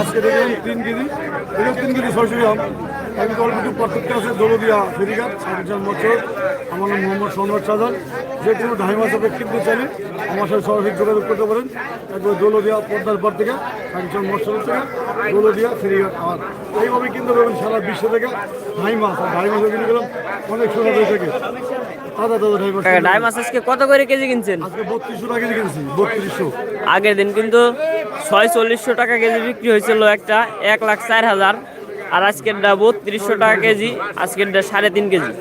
আজকে দেখলাম তিন কেজি। এটা তিন কেজি ছয়শো গ্রাম আমি অল্প প্রত্যেকটা আছে দৌলদিয়া ফেরিঘাট, সাতজন বছর। আমার নাম মোহাম্মদ সনোয়ার সাজান যে কোনো ঢাই মাস আপনি কিনতে চাইলে আমার সাথে সরাসরি যোগাযোগ করতে পারেন। একবার দৌলদিয়া পদ্মার পর থেকে, সাতজন বছর থেকে দৌলদিয়া ফেরিঘাট আমার এইভাবে কিনতে পারবেন সারা বিশ্ব থেকে ঢাই মাছ আর ঢাই মাছও কিনে গেলাম অনেক সোনা দিয়ে থেকে। ডাই মাছ আজকে কত করে কেজি কিনছেন? আগের দিন কিন্তু ছয় চল্লিশশো টাকা কেজি বিক্রি হয়েছিল একটা এক লাখ চার হাজার। আর আজকের ডা বত্রিশশো টাকা কেজি আজকের ডা সাড়ে তিন কেজি।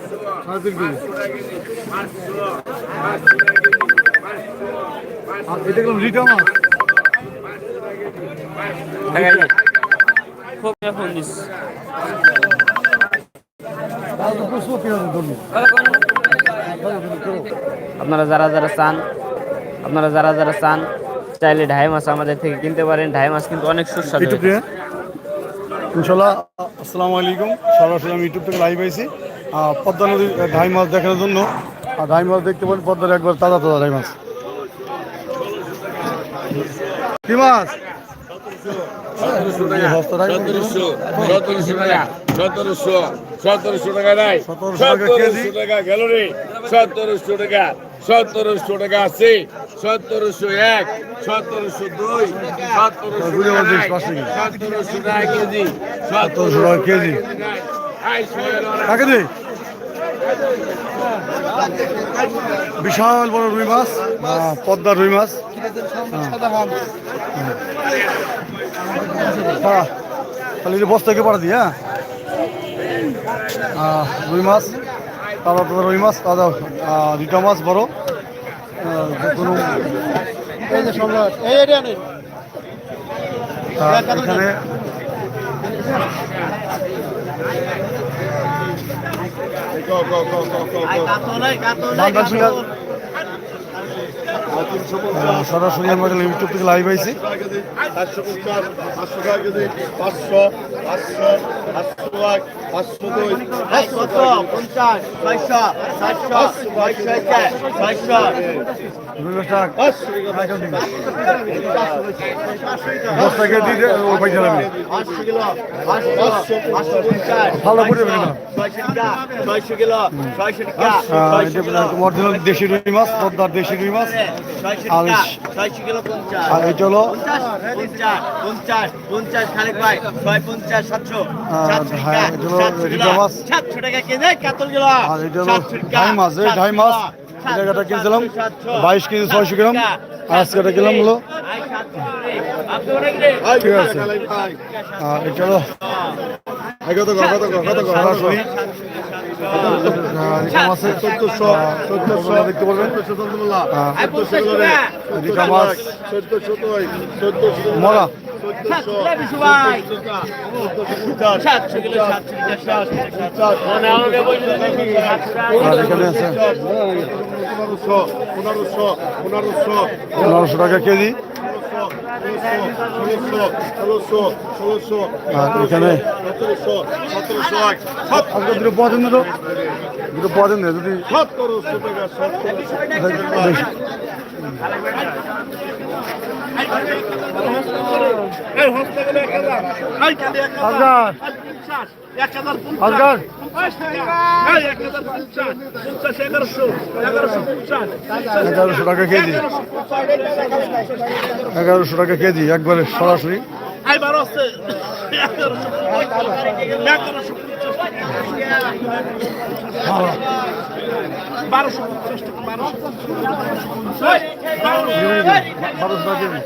ফোন দিস আপনারা যারা যারা চান আপনারা যারা যারা চান চাইলে ঢাই মাছ আমাদের থেকে কিনতে পারেন। ঢাই মাছ কিন্তু অনেক সুস্বাদু ইনশাল্লাহ আসসালামু আলাইকুম। সরাসরি আমি ইউটিউব থেকে লাইভ আইছি। পদ্মা নদীর ঢাই মাছ দেখানোর জন্য। আর ঢাই মাছ দেখতে পারেন পদ্মার একবার তাজা তাজা ঢাই মাছ। কি মাছ। সতেরোশো সতেরোশো টাকা। সতেরোশো সতেরোশো টাকা। নাই 1700 টাকা কেজি। সতেরোশো টাকা গেল রে। সতেরোশো টাকা সতেরোশো টাকা আছে। সতেরোশো এক সতেরোশো দুই সতেরোশো টাকা কেজি। সতেরোশো টাকা কেজি। আড়াইশো টাকা কাকে বিশাল বড় রুই মাছ। পদ্মার রুই মাছ। হ্যাঁ তাহলে এটা বস্তাকে পাঠা দিই হ্যাঁ রুই মাছ তাজা রুই মাছ তাজা আহ, রিটা মাছ বড় কোনো এই যে সম্রাট এই এখানে সরাসরি আমরা ইউটিউব থেকে লাইভ আইছি। ভালো করে অরিজিনাল দেশি রুই মাছ পদ্মার দেশি রুই মাছ। আর এটা হলো আর এটা হলো ঢাই মাছ ঢাই মাছ জায়গাটা কিনছিলাম বাইশ কেজি ছয়শো গ্রাম। আজকে এটা কিনলাম হলো। ঠিক আছে। এটা হলো সরাসরি রিটা মাছের চোদ্দশো চোদ্দশো দেখতে পারবেন। রিটা মাছ চোদ্দশো চোদ্দশো মরা মনে আছে পনেরোশো টাকা কেজি এখানে দুটো তো দুটো পাওয়া যান যদি সতেরোশো আজগার এগারোশো টাকা কেজি। এগারোশো টাকা কেজি একবারে সরাসরি। বারোশো টাকা কেজি খবর দিবেন?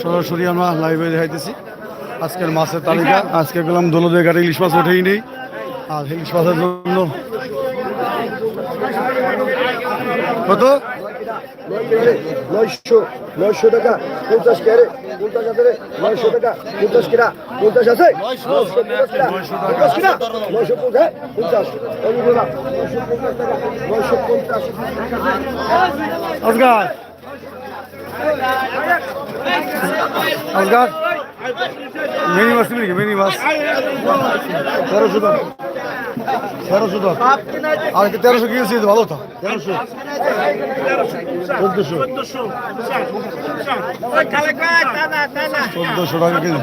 সরাসরি আমরা লাইভে দেখাইতেছি। আজকের মাছের তালিকা। আজকে গেলাম দোলদের ঘাটে ইলিশ মাছ ওঠেই নেই। আর ইলিশ মাছের জন্য কত? নয়শো নয়শো টাকা পঞ্চাশ ক্যারেট পঞ্চাশ আছে রে নয়শো টাকা পঞ্চাশ কিনা পঞ্চাশ আছে? পঞ্চাশ কিনা নয়শো পঞ্চাশ পঞ্চাশ অনুগুলা নয়শো পঞ্চাশ টাকা নয়শো পঞ্চাশ। মিনি মাছ তুমি মিনি মাছ। তেরোশো দাম তেরোশো দাম আর কি তেরোশো কিনেছি ভালো তো। তেরোশো। চোদ্দশো। চোদ্দশো টাকা কিনে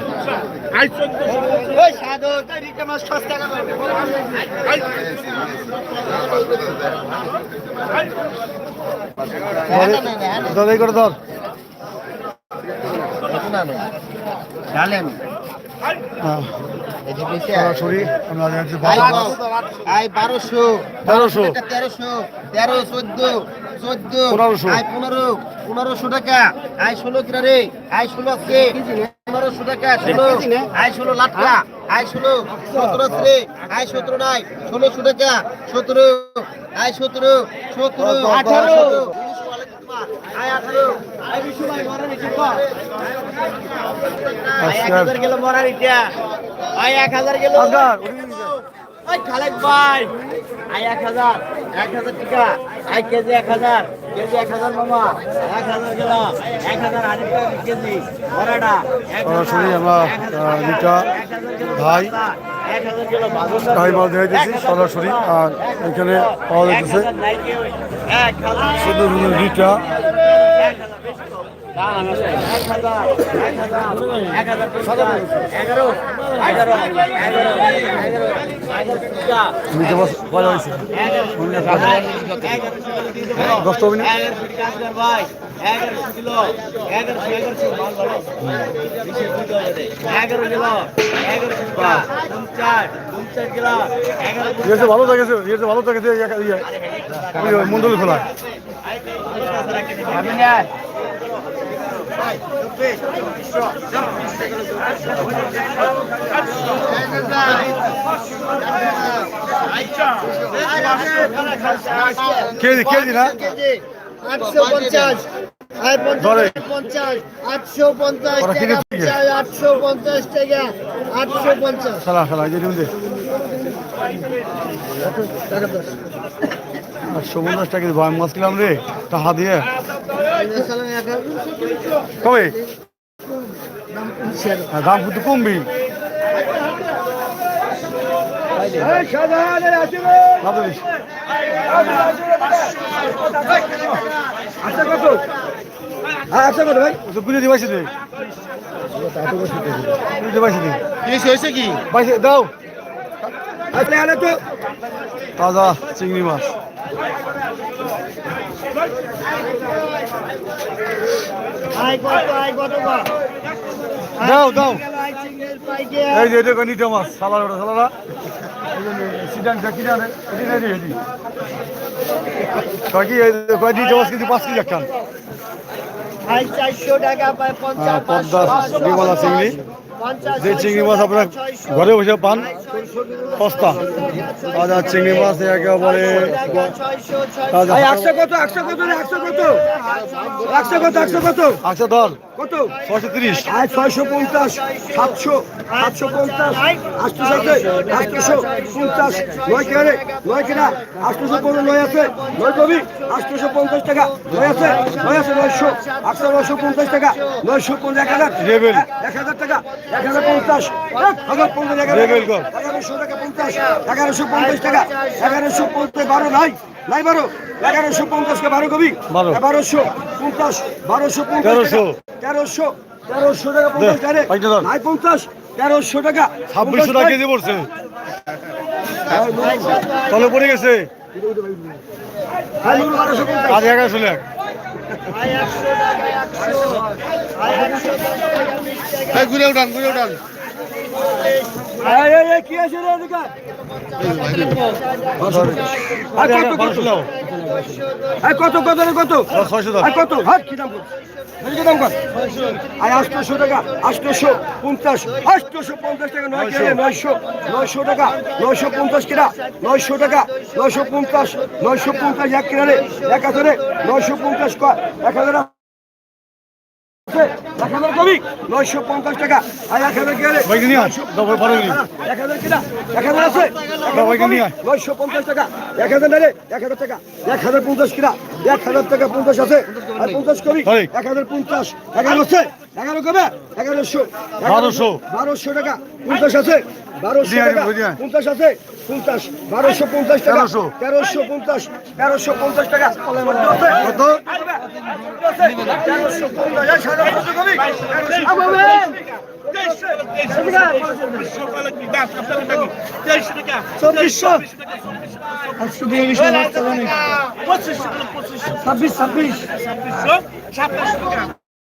দাদাই করে ধর। হ্যাঁ সরাসরি আমরা জানছি বারোশো। তেরোশো তেরোশো। তেরো চোদ্দ চোদ্দ। আয় পনেরো পনেরোশো টাকা। আয় ষোলো কিনা রে। আয় ষোলো আছে। পনেরোশো টাকা ষোলো। আয় ষোলো লাটকা। আয় ষোলো সতেরো আছে আয় সতেরো নাই। ষোলোশো টাকা। সতেরো। আয় সতেরো সতেরো। আঠারো। এক হাজার এক হাজার এক এক টাকা। আই কেজি এক হাজার। কেজি এক হাজার মামা এক হাজার গেল এক হাজার আড়াই টাকা কেজি বড়াটা সরাসরি আমরা, দুটা গেল ভাই, মাল এক হাজার গেল বাজার, টাই মাছ দেখা যাচ্ছে এক হাজার সরাসরি আর এখানে পাওয়া এক শুধু হাজার ভালো ইয়েছে ভালো ইয়ে ওই মন্ডল খোলা কেজি কেজি না? আটশো পঞ্চাশ। আটশো পঞ্চাশ আটশো পঞ্চাশ টাকা আটশো পঞ্চাশ। আটশো পঞ্চাশ টাকা ভয় মাছ কিনলাম রে টাকা দিয়ে। কবে? হ্যাঁ, দাম কিন্তু কমবি? কত আচ্ছা কত ভাই? বুঝে দিবাইছি দিবাইছি তুই হয়েছে কি? দাও। তাজা চিংড়ি মাছ। দাও দাও। এই যে এটা নিতে মাছ সালার ওটা সালারা। সিডান কি জানে? এটি নেই রে এটি। কয় কি এই যে কয় মাছ কিন্তু পাঁচ কেজি হ্যাঁ, পদ্মা বিমলা চিংড়ি। যে চিংড়ি মাছ আপনার ঘরে বসে পান সস্তা। তাজা চিংড়ি মাছ একেবারে একশো কত একশো কত একশো কত? একশো কত একশো কত? একশো ধর কত? ছয়শো তিরিশ। ছয়শো পঞ্চাশ সাতশো সাতশো পঞ্চাশ আটশো সাথে আটশোশো পঞ্চাশ। নয় কেনে নয় কেনা? আটশোশো পনেরো নয় আছে। নয় কবি আটশোশো পঞ্চাশ টাকা। নয় আছে? নয় আছে নয়শো। আটশো নয়শো পঞ্চাশ টাকা। নয়শো পঞ্চাশ এক হাজার। এক হাজার টাকা। এক হাজার পঞ্চাশ। এক হাজার পঞ্চাশ। এগারোশো টাকা পঞ্চাশ। এগারোশো পঞ্চাশ টাকা। এগারোশো পঞ্চাশ বারো নাই। নাই বারো এগারোশো পঞ্চাশকে বারো কবি বারো। বারোশো পঞ্চাশ বারোশো তেরোশো। তেরোশো তেরোশো টাকা পঞ্চাশ। নাই পঞ্চাশ তেরোশো টাকা ছাব্বিশশো টাকা কেজি পড়ছে তলে পড়ে গেছে। আজ এগারোশো লাখ ঘুরে উঠান ঘুরে উঠান কি আছে রে এদিকে? কত, কত? কত কত রে হাত কি দাম কর দাম কর। আর আটশোশো টাকা আটশোশো পঞ্চাশ আটশোশো পঞ্চাশ টাকা নয় কেজি নয়শো নয়শো টাকা নয়শো পঞ্চাশ কিনা নয়শো টাকা নয়শো পঞ্চাশ নয়শো পঞ্চাশ এক কিনা রে এক হাজারে নয়শো পঞ্চাশ কয় এক হাজার এক হাজার কবি নয়শো পঞ্চাশ টাকা আর এক হাজার গেলে এক হাজার কিনা এক হাজার আছে বাবাকে নিয়ে আয়। নয়শো পঞ্চাশ টাকা এক হাজার নেলে এক হাজার টাকা এক হাজার পঞ্চাশ কিনা এক হাজার টাকা পঞ্চাশ আছে আর পঞ্চাশ কবি এক হাজার পঞ্চাশ এগারো আছে এগারো কবে এগারোশো বারোশো। বারোশো টাকা পঞ্চাশ আছে বারোশো দিয়ে আয়, টাকা দিয়ে আয়। পঞ্চাশ আছে? পঞ্চাশ বারোশো পঞ্চাশ টাকা তেরোশো। তেরোশো পঞ্চাশ তেরোশো পঞ্চাশ টাকা। চোদ্দ আছে? কত? তেরোশো পঞ্চাশ এক হাজার কত কবি? চব্বিশশো। ছাব্বিশ ছাব্বিশ। হালিম তিন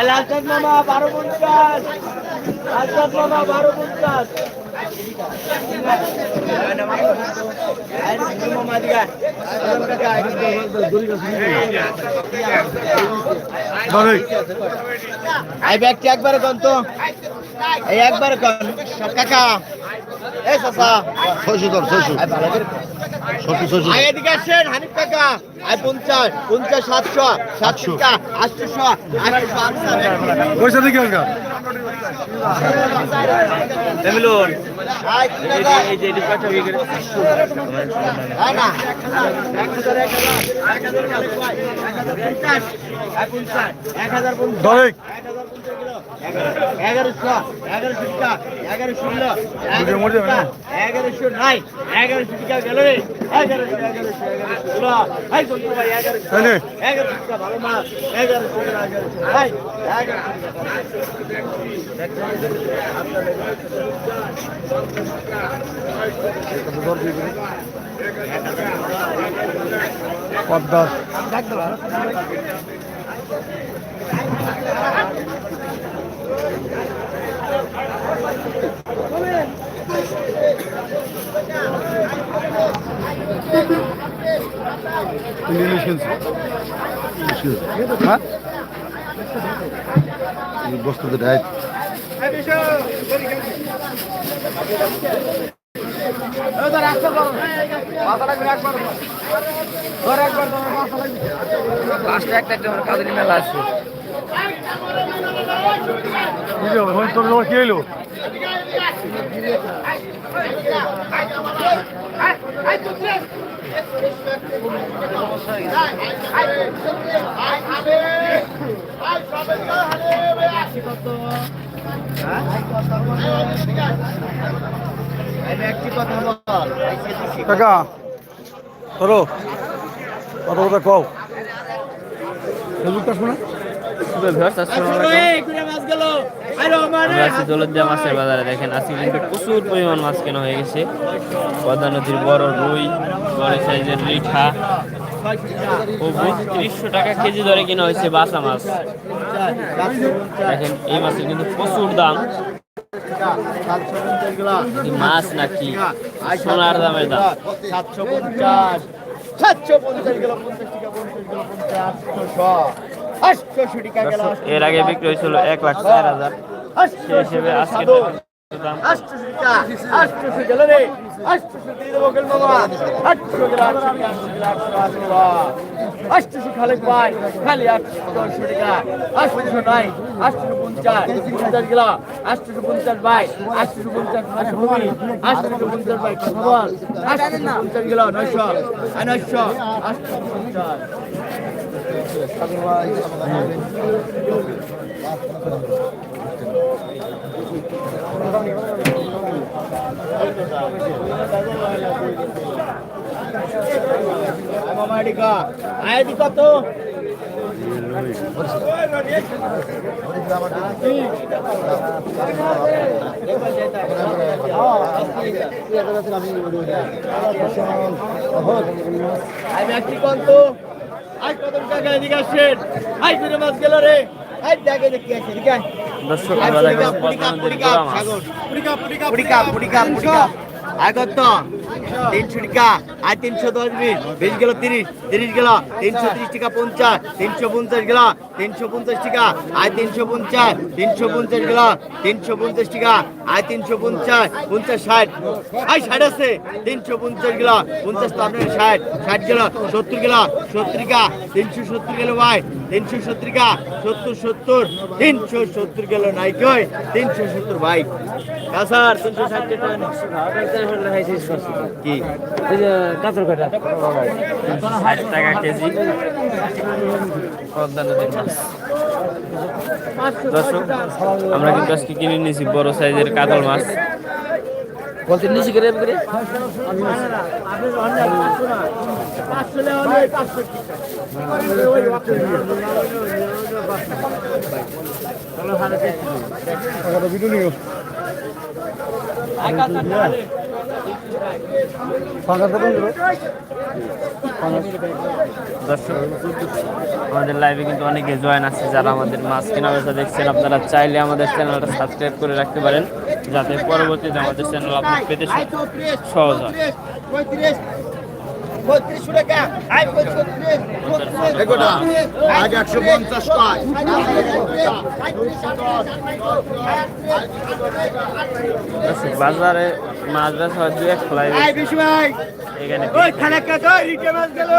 লালচাঁদ মামা বারো পঞ্চাশ লালচাঁদ মামা বারো পঞ্চাশ এই ব্যাগটি একবারে কন তো? এই একবারে কন? কাকা। এই চাচা। ছয়শো কর ছয়শো এদিকে আসেন হানিফ কাকা পঞ্চাশ পঞ্চাশ সাতশো সাতশো আটশোশো আটশো এগারোশো এগারোশো টাকা এগারো ষোলো বুঝে মরে যাবে না? এগারোশো নাই এগারোশো টাকা গেল রে। এগারোশো এগারোশো এগারোশো ষোলো এই বন্ধু ভাই এগারোশো তাহলে এগারোশো টাকা ভালো মাছ এগারোশো টাকা এগারোশো এই এগারোশো টাকা পদ্মা হ্যাঁ বস্তুতে ডাইট একটা একটা আমার কাজের মেলা আছে কি এলো একটি কথা বল কাকা ধরো। কত কথা কও। ফেসবুক আসব না আসসালামু আলাইকুম। আমরা আছি মাছের বাজারে দেখেন আজকে কিন্তু প্রচুর পরিমাণ মাছ কেনা হয়ে গেছে পদ্মা নদীর বড় রুই বড় সাইজের রিঠা ও বত্রিশশো টাকা কেজি দরে কেনা হয়েছে বাসা মাছ দেখেন এই মাছের কিন্তু প্রচুর দাম মাছ নাকি সোনার দামের দাম সাতশো পঞ্চাশ সাতশো পঞ্চাশ গেল পঞ্চাশ টাকা পঞ্চাশ গেল পঞ্চাশ আটশোশো আটশোশো টাকা গেল এর আগে বিক্রি হয়েছিল এক লাখ চার হাজার সেই হিসেবে আজকে আটশো আটশো আটশো আটশো আটশো আটশোশো খালেক ভাই খালি আটশো দশশো টাকা আটশোশো নাই আটশোশো পঞ্চাশ পঞ্চাশ গেল। আটশোশো পঞ্চাশ ভাই আটশোশো পঞ্চাশ আটশো ভূমি আটশোশো পঞ্চাশ ভাই কথা বল। পঞ্চাশ গেল নয়শো নয়শো আটশোশো পঞ্চাশ। মামা এদিকে আয় দিকা তো আই ব্যক্তি কন্ত আই কত টাকা এদিকে আসছেন আই ফিরে মাছ গেল রে আই দেখে দেখি আয়। দর্শক আমরা পুরিকা, দেখেন পুরিকা, পদ্মা নদীর পুরিকা, গোড়া মাছ। পুরিকা, পুরিকা, পুরিকা, কত তিনশো টাকা আয় তিনশো দশ বিশ বিশ গেল তিরিশ তিরিশ গেল তিনশো ত্রিশ টাকা পঞ্চাশ তিনশো পঞ্চাশ গেল তিনশো পঞ্চাশ টাকা আয় তিনশো পঞ্চাশ তিনশো পঞ্চাশ গেল তিনশো পঞ্চাশ টাকা আয় তিনশো পঞ্চাশ পঞ্চাশ ষাট। আয় ষাট আছে তিনশো পঞ্চাশ গেল পঞ্চাশ তো আপনার ষাট ষাট গেল সত্তর গেল সত্তর টাকা তিনশো সত্তর গেল ভাই তিনশো সত্তর টাকা সত্তর সত্তর তিনশো সত্তর গেল নাই কই তিনশো সত্তর ভাই স্যার তিনশো ষাট টাকা কি? টাকা কেজি। পদ্মা নদীর মাছ দর্শক আমরা কিন্তু আজকে কিনে নিয়েছি বড় সাইজের কাতল মাছ। বলতে নিয়েছি করে করে ভিডিও নিও আমাদের লাইভে কিন্তু অনেকে জয়েন আছে যারা আমাদের মাছ কেনা বেচা দেখছেন। আপনারা চাইলে আমাদের চ্যানেলটা সাবস্ক্রাইব করে রাখতে পারেন, যাতে পরবর্তীতে আমাদের চ্যানেল আপনার পেতে সহজ হয়। পঁয়ত্রিশশো টাকা। আয় আগে একশো পঞ্চাশ টাকা। বাজারে মাছ বেচা হয় দু এক বেশি এখানে ওই খানা কাকা রিটে মাছ গেল।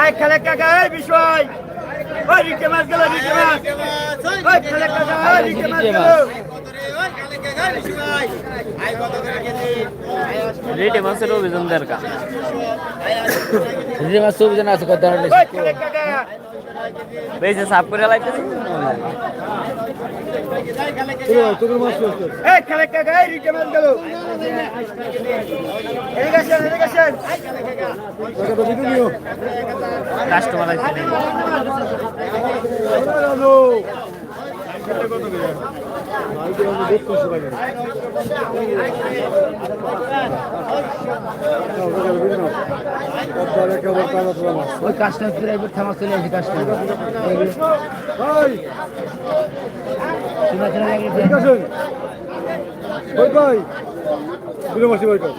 আয় খানা কাকা এই বিষয় ওই রিটে মাছ গেল রিটে মাছ। ওই খানা কাকা রিটে মাছ গেল। রেটে মাছের অভিযান দরকার বেশি সাফ করে লাইতেছে রিটে মাছ গেল এদিকে আসেন এদিকে আসেন টাকা তো ভিডিও নিও কাস্টমার আছে ওই কাজটা এবার থামা চলে আসি কাজটা। ভাই ঠিক আছে ওই ভাই দুটো মাসি ভাই কর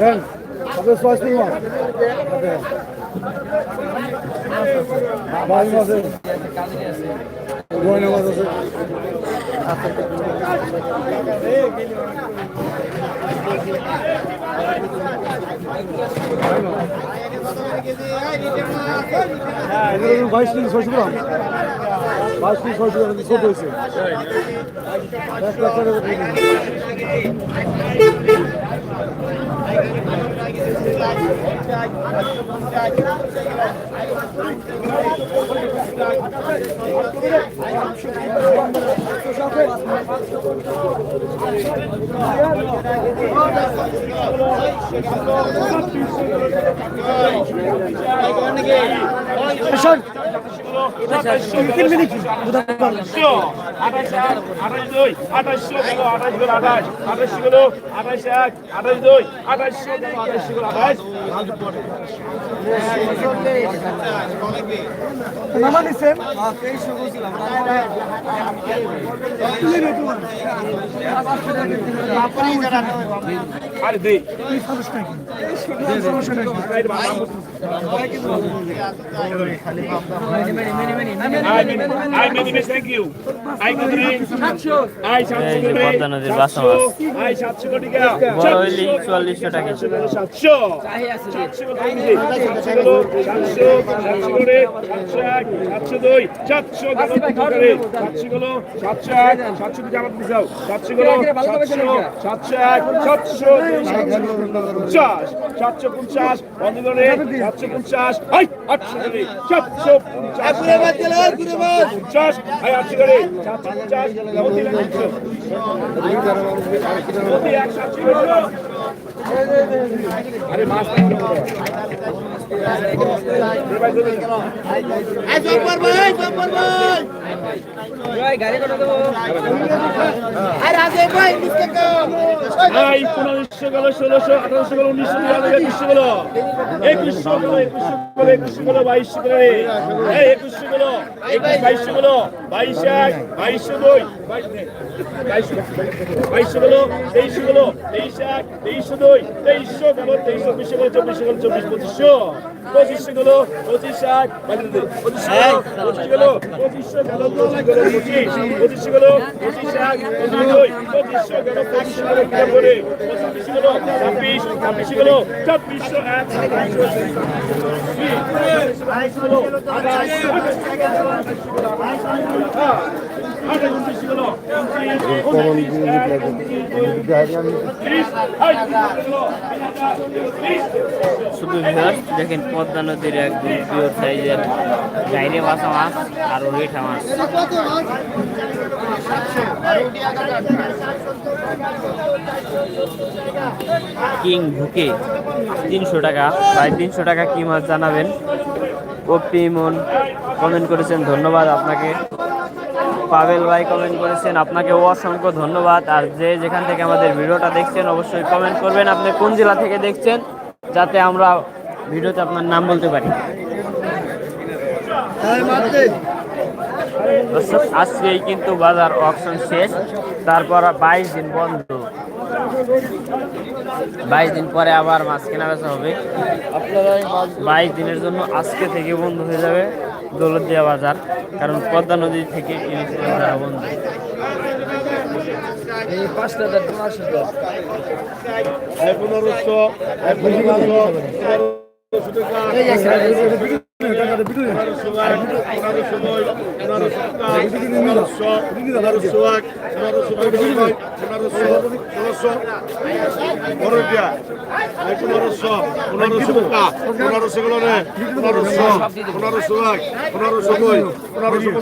দেন ছয় তিন মাস বাড়ি মাছ গয়না মাছ আছে বাইশ কেজি ছয়শো গ্রাম বাইশ কেজি ছয়শো গ্রাম ছোট হয়েছে দিন। নামা নিচ্ছেন I many many thank সাতশো। চুয়াল্লিশশো টাকা সাতশো সাতশো। সাতশো গেল সাতশো সাতশো সাতশো এক সাতশো দুই সাতশো গেল করে সাতশো গেল সাতশো এক সাতশো দুই সাতশো সাতশো সাতশো পঞ্চাশ সাতশো পঞ্চাশ বন্ধ করে সাতশো পঞ্চাশ। করে সাতশো পঞ্চাশ আটশো করে পঞ্চাশ মোদি একশো পনেরোশো গেল ষোলোশো, আঠারোশো গেল, উনিশশো একুশশো গেল। একুশশো গেল একুশশো গেল একুশশো গেল, বাইশশো গেল একুশশো গেল, একুশ, বাইশশো গেল, বাইশ, এক, বাইশশো দুই বাইশশো গেল, তেইশশো গেল, তেইশ, এক, তেইশশো দুই। তেইশশো গেল তেইশ চব্বিশশো গেল চব্বিশশো গেল চব্বিশ পঁচিশশো পঁচিশশো গেল পঁচিশ এক পঁচিশশো গেল পঁচিশ গেল পঁচিশশো গেল পঁচিশ গেল পঁচিশ পঁচিশশো গেল পঁচিশ এক পঁচিশ দুই পঁচিশশো গেল পঁচিশশো গেল কিরম করে পঁচিশশো গেল ছাব্বিশ ছাব্বিশশো গেল ছাব্বিশশো এক ছাব্বিশশো গেল শুধু দেখেন পদ্মা নদীর একদম পিওর সাইজের গাইরে বাসা মাছ আর রেঠা মাছ। কিং ভুকে তিনশো টাকা প্রায় তিনশো টাকা কি মাছ জানাবেন? ওপি মন কমেন্ট করেছেন, ধন্যবাদ আপনাকে। পাবেল ভাই কমেন্ট করেছেন আপনাকে অসংখ্য ধন্যবাদ। আর যে যেখান থেকে আমাদের ভিডিওটা দেখছেন, অবশ্যই কমেন্ট করবেন। আপনি কোন জেলা থেকে দেখছেন, যাতে আমরা ভিডিওতে আপনার নাম বলতে পারি। আজকেই কিন্তু বাজার অকশন শেষ। তারপর বাইশ দিন বন্ধ। বাইশ দিন পরে আবার মাছ কেনা বেচা হবে। বাইশ দিনের জন্য আজকে থেকে বন্ধ হয়ে যাবে। দৌলতদিয়া বাজার কারণ পদ্মা নদী থেকে ইলিশ মাছ ধরা বন্ধ পনেরোশো পনেরোশো পনেরোশো টাকা পনেরোশো পনেরোশো পনেরোশো